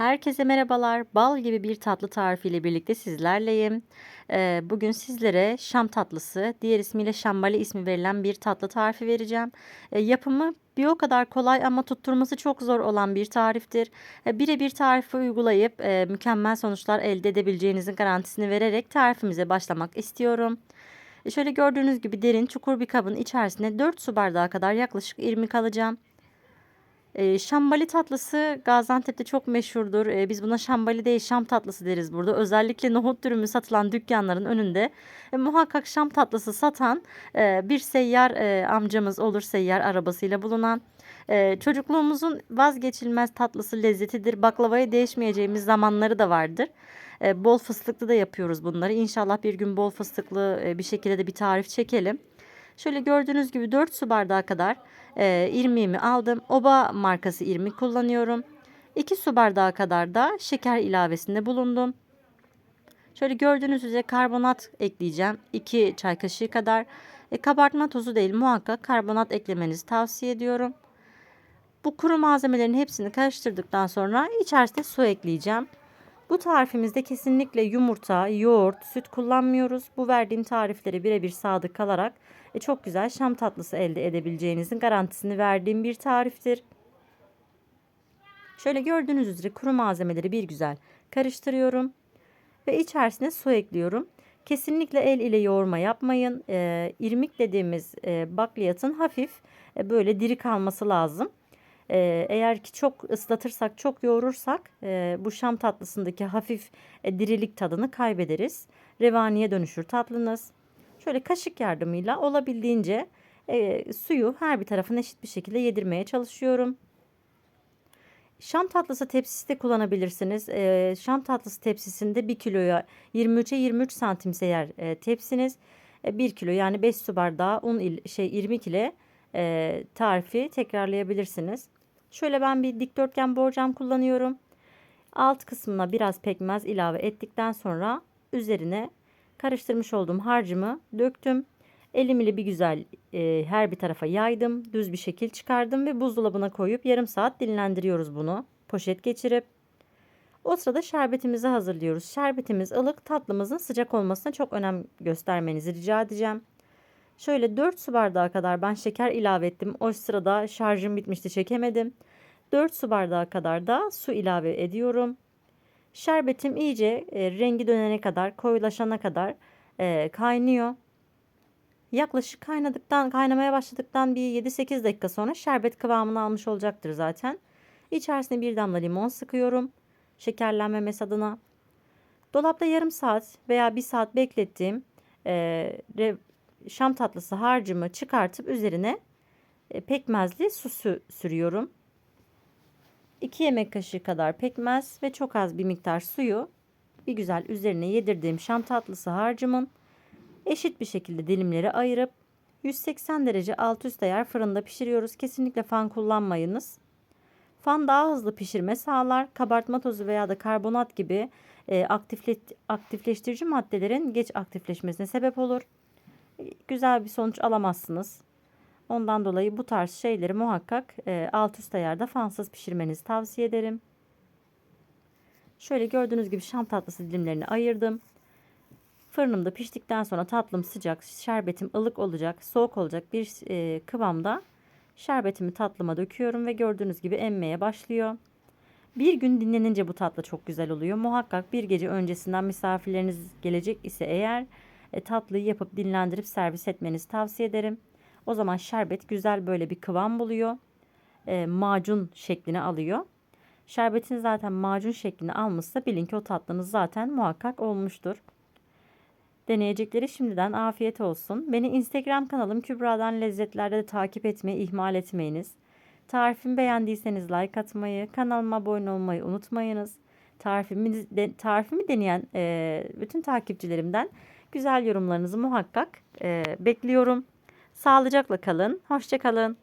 Herkese merhabalar. Bal gibi bir tatlı tarifiyle birlikte sizlerleyim. Ee, bugün sizlere Şam tatlısı, diğer ismiyle Şambali ismi verilen bir tatlı tarifi vereceğim. Ee, yapımı bir o kadar kolay ama tutturması çok zor olan bir tariftir. Ee, Birebir tarifi uygulayıp e, mükemmel sonuçlar elde edebileceğinizin garantisini vererek tarifimize başlamak istiyorum. E, Şöyle gördüğünüz gibi derin çukur bir kabın içerisine 4 su bardağı kadar yaklaşık irmik alacağım. Eee, şambali tatlısı Gaziantep'te çok meşhurdur. Eee, biz buna şambali değil şam tatlısı deriz burada. Özellikle nohut dürümü satılan dükkanların önünde e, muhakkak şam tatlısı satan eee, bir seyyar eee, amcamız olur. Seyyar arabasıyla bulunan. Çocukluğumuzun vazgeçilmez tatlısı lezzetidir. Baklavaya değişmeyeceğimiz zamanları da vardır. Bol fıstıklı da yapıyoruz bunları. İnşallah bir gün bol fıstıklı bir şekilde de bir tarif çekelim. Şöyle gördüğünüz gibi 4 su bardağı kadar e, irmiğimi aldım. Oba markası irmik kullanıyorum. 2 su bardağı kadar da şeker ilavesinde bulundum. Şöyle gördüğünüz üzere karbonat ekleyeceğim. 2 çay kaşığı kadar. E, kabartma tozu değil muhakkak karbonat eklemenizi tavsiye ediyorum. Bu kuru malzemelerin hepsini karıştırdıktan sonra içerisine su ekleyeceğim. Bu tarifimizde kesinlikle yumurta, yoğurt, süt kullanmıyoruz. Bu verdiğim tariflere birebir sadık kalarak e, çok güzel şam tatlısı elde edebileceğinizin garantisini verdiğim bir tariftir. Şöyle gördüğünüz üzere kuru malzemeleri bir güzel karıştırıyorum ve içerisine su ekliyorum. Kesinlikle el ile yoğurma yapmayın. E, irmik dediğimiz e, bakliyatın hafif e, böyle diri kalması lazım. E, eğer ki çok ıslatırsak, çok yoğurursak e, bu şam tatlısındaki hafif e, dirilik tadını kaybederiz. Revaniye dönüşür tatlınız. Şöyle kaşık yardımıyla olabildiğince e, suyu her bir tarafına eşit bir şekilde yedirmeye çalışıyorum. Şam tatlısı tepsisi de kullanabilirsiniz. E, şam tatlısı tepsisinde 1 kiloya 23'e 23 santimse eğer e, tepsiniz e, 1 kilo yani 5 su bardağı un il, şey irmik ile e, tarifi tekrarlayabilirsiniz. Şöyle ben bir dikdörtgen borcam kullanıyorum. Alt kısmına biraz pekmez ilave ettikten sonra üzerine karıştırmış olduğum harcımı döktüm. Elim ile bir güzel e, her bir tarafa yaydım. Düz bir şekil çıkardım ve buzdolabına koyup yarım saat dinlendiriyoruz bunu. Poşet geçirip. O sırada şerbetimizi hazırlıyoruz. Şerbetimiz ılık, tatlımızın sıcak olmasına çok önem göstermenizi rica edeceğim. Şöyle 4 su bardağı kadar ben şeker ilave ettim. O sırada şarjım bitmişti çekemedim. 4 su bardağı kadar da su ilave ediyorum. Şerbetim iyice e, rengi dönene kadar, koyulaşana kadar e, kaynıyor. Yaklaşık kaynadıktan, kaynamaya başladıktan bir 7-8 dakika sonra şerbet kıvamını almış olacaktır zaten. İçerisine bir damla limon sıkıyorum. Şekerlenmemesi adına. Dolapta yarım saat veya bir saat beklettiğim e, şam tatlısı harcımı çıkartıp üzerine e, pekmezli su sürüyorum. 2 yemek kaşığı kadar pekmez ve çok az bir miktar suyu bir güzel üzerine yedirdiğim şam tatlısı harcımın eşit bir şekilde dilimleri ayırıp 180 derece alt üst ayar fırında pişiriyoruz. Kesinlikle fan kullanmayınız. Fan daha hızlı pişirme sağlar. Kabartma tozu veya da karbonat gibi e, aktifle, aktifleştirici maddelerin geç aktifleşmesine sebep olur. Güzel bir sonuç alamazsınız. Ondan dolayı bu tarz şeyleri muhakkak e, alt üst ayarda fansız pişirmenizi tavsiye ederim. Şöyle gördüğünüz gibi şam tatlısı dilimlerini ayırdım. Fırınımda piştikten sonra tatlım sıcak, şerbetim ılık olacak, soğuk olacak bir e, kıvamda şerbetimi tatlıma döküyorum ve gördüğünüz gibi emmeye başlıyor. Bir gün dinlenince bu tatlı çok güzel oluyor. Muhakkak bir gece öncesinden misafirleriniz gelecek ise eğer e, tatlıyı yapıp dinlendirip servis etmenizi tavsiye ederim. O zaman şerbet güzel böyle bir kıvam buluyor. E, macun şeklini alıyor. Şerbetin zaten macun şeklini almışsa bilin ki o tatlınız zaten muhakkak olmuştur. Deneyecekleri şimdiden afiyet olsun. Beni Instagram kanalım Kübra'dan Lezzetlerde de takip etmeyi ihmal etmeyiniz. Tarifimi beğendiyseniz like atmayı, kanalıma abone olmayı unutmayınız. Tarifimi, de, tarifimi deneyen e, bütün takipçilerimden güzel yorumlarınızı muhakkak e, bekliyorum. Sağlıcakla kalın. Hoşçakalın.